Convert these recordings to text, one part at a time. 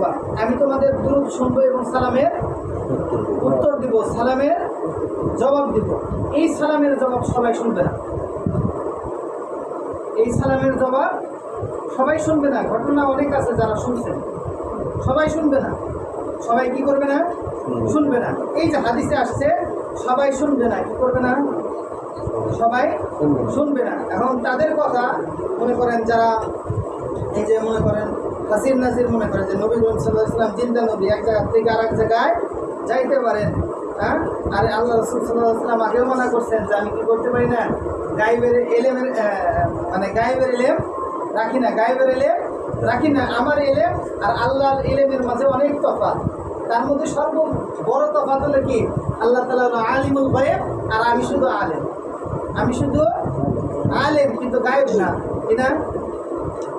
করবা আমি তোমাদের দুরুদ শুনব এবং সালামের উত্তর দিব, সালামের জবাব দিব। এই সালামের জবাব সবাই শুনবে না। এই সালামের জবাব সবাই শুনবে না। ঘটনা অনেক আছে যারা শুনছেন। সবাই শুনবে না। সবাই কি করবে না? শুনবে না। এই যে হাদিসে আসছে, সবাই শুনবে না। কি করবে না? সবাই শুনবে না। এখন তাদের কথা মনে করেন যারা, এই যে মনে করেন হাসির নাসির মনে করেন যে নবী করিম সাল্লাহ ইসলাম জিন্দা নবী, এক জায়গা থেকে আর এক জায়গায় যাইতে পারেন। হ্যাঁ? আর আল্লাহ রসুল সাল্লাহ আগেও মানা করছেন যে, আমি কি করতে পারি না? গাইবের এলেমের মানে গাইবের এলেম রাখি না গাইবের এলেম রাখি না, আমার এলেম আর আল্লাহর এলেমের মাঝে অনেক তফাৎ। তার মধ্যে সর্ব বড় তফাৎ হলো কি? আল্লাহ তালা আলিমুল গায়েব আর আমি শুধু আলেম। আমি শুধু আলেম, কিন্তু গায়েব না। কি না?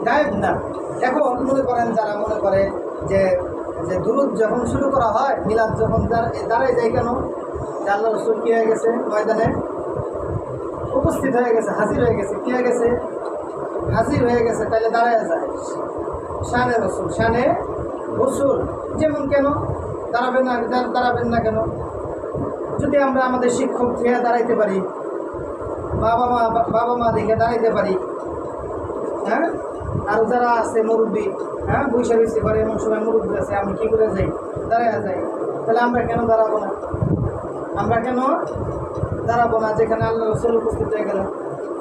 গায়েব না। এখন মনে করেন যারা মনে করে যে যে দুরুদ যখন শুরু করা হয়, মিলাদ যখন দাঁড়- দাঁড়ায় যায় কেন? আল্লাহ রসুল কী হয়ে গেছে ময়দানে? উপস্থিত হয়ে গেছে, হাজির হয়ে গেছে, কী হয়ে গেছে? হাজির হয়ে গেছে তাহলে দাঁড়ায় যায়। শানে রসুল শানে রসুল। যেমন কেন? দাঁড়াবেন না দাঁড়াবেন না কেন? যদি আমরা আমাদের শিক্ষক থেকে দাঁড়াইতে পারি, বাবা মা বাবা মা দেখে দাঁড়াইতে পারি হ্যাঁ? আর যারা আছে মুরব্বী হ্যাঁ বৈশা বৈশি করে এমন সময় মুরব্বী আছে আমি কী করে যাই? দাঁড়ায় যাই। তাহলে আমরা কেন দাঁড়াবো না? আমরা কেন দাঁড়াবো না যেখানে আল্লাহ রসুল উপস্থিত হয়ে গেল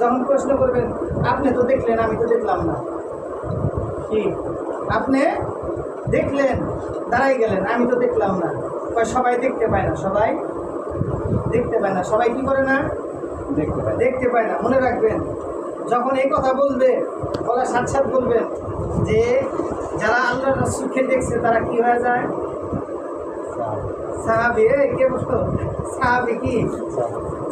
যখন প্রশ্ন করবেন আপনি তো দেখলেন আমি তো দেখলাম না। কি? আপনি দেখলেন দাঁড়াই গেলেন আমি তো দেখলাম না। কয় সবাই দেখতে পায় না সবাই দেখতে পায় না। সবাই কি করে না? দেখতে পায় দেখতে পায় না। মনে রাখবেন যখন এই কথা বলবে বলার সাথে সাথে বলবেন যে যারা আল্লাহ রসুলকে দেখছে তারা কি হয়ে যায়? সাহাবি এ কে বসতো সাহাবি কি?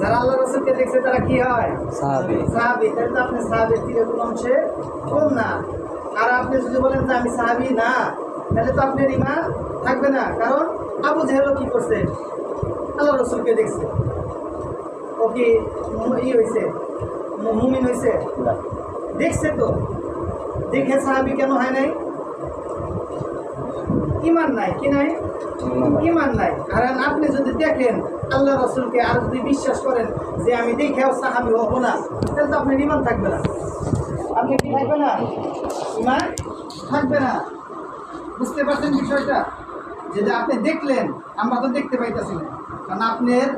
যারা আল্লাহ রসুলকে দেখছে তারা কি হয়? সাহাবি। সাহাবি। তাহলে তো আপনি সাহাবির থেকে কোন অংশে কম না। আর আপনি যদি বলেন যে আমি সাহাবি না তাহলে তো আপনার ইমান থাকবে না। কারণ আবু জেহেলও কি করছে? আল্লাহ রসুলকে দেখছে। ও কি ই হয়েছে মুমিন হয়েছে। দেখছে তো। দেখে সাহাবি কেন হয় নাই? ইমান নাই কি নাই? ইমান নাই। আর আপনি যদি দেখেন আল্লাহ রসুলকে আর যদি বিশ্বাস করেন যে আমি দেখেও সাহাবি হব না তাহলে তো আপনার ইমান থাকবে না। আপনি কি থাকবে না? ইমান থাকবে না। বুঝতে পারছেন বিষয়টা? যে যে আপনি দেখলেন আমরা তো দেখতে পাইতেছি না। কারণ আপনার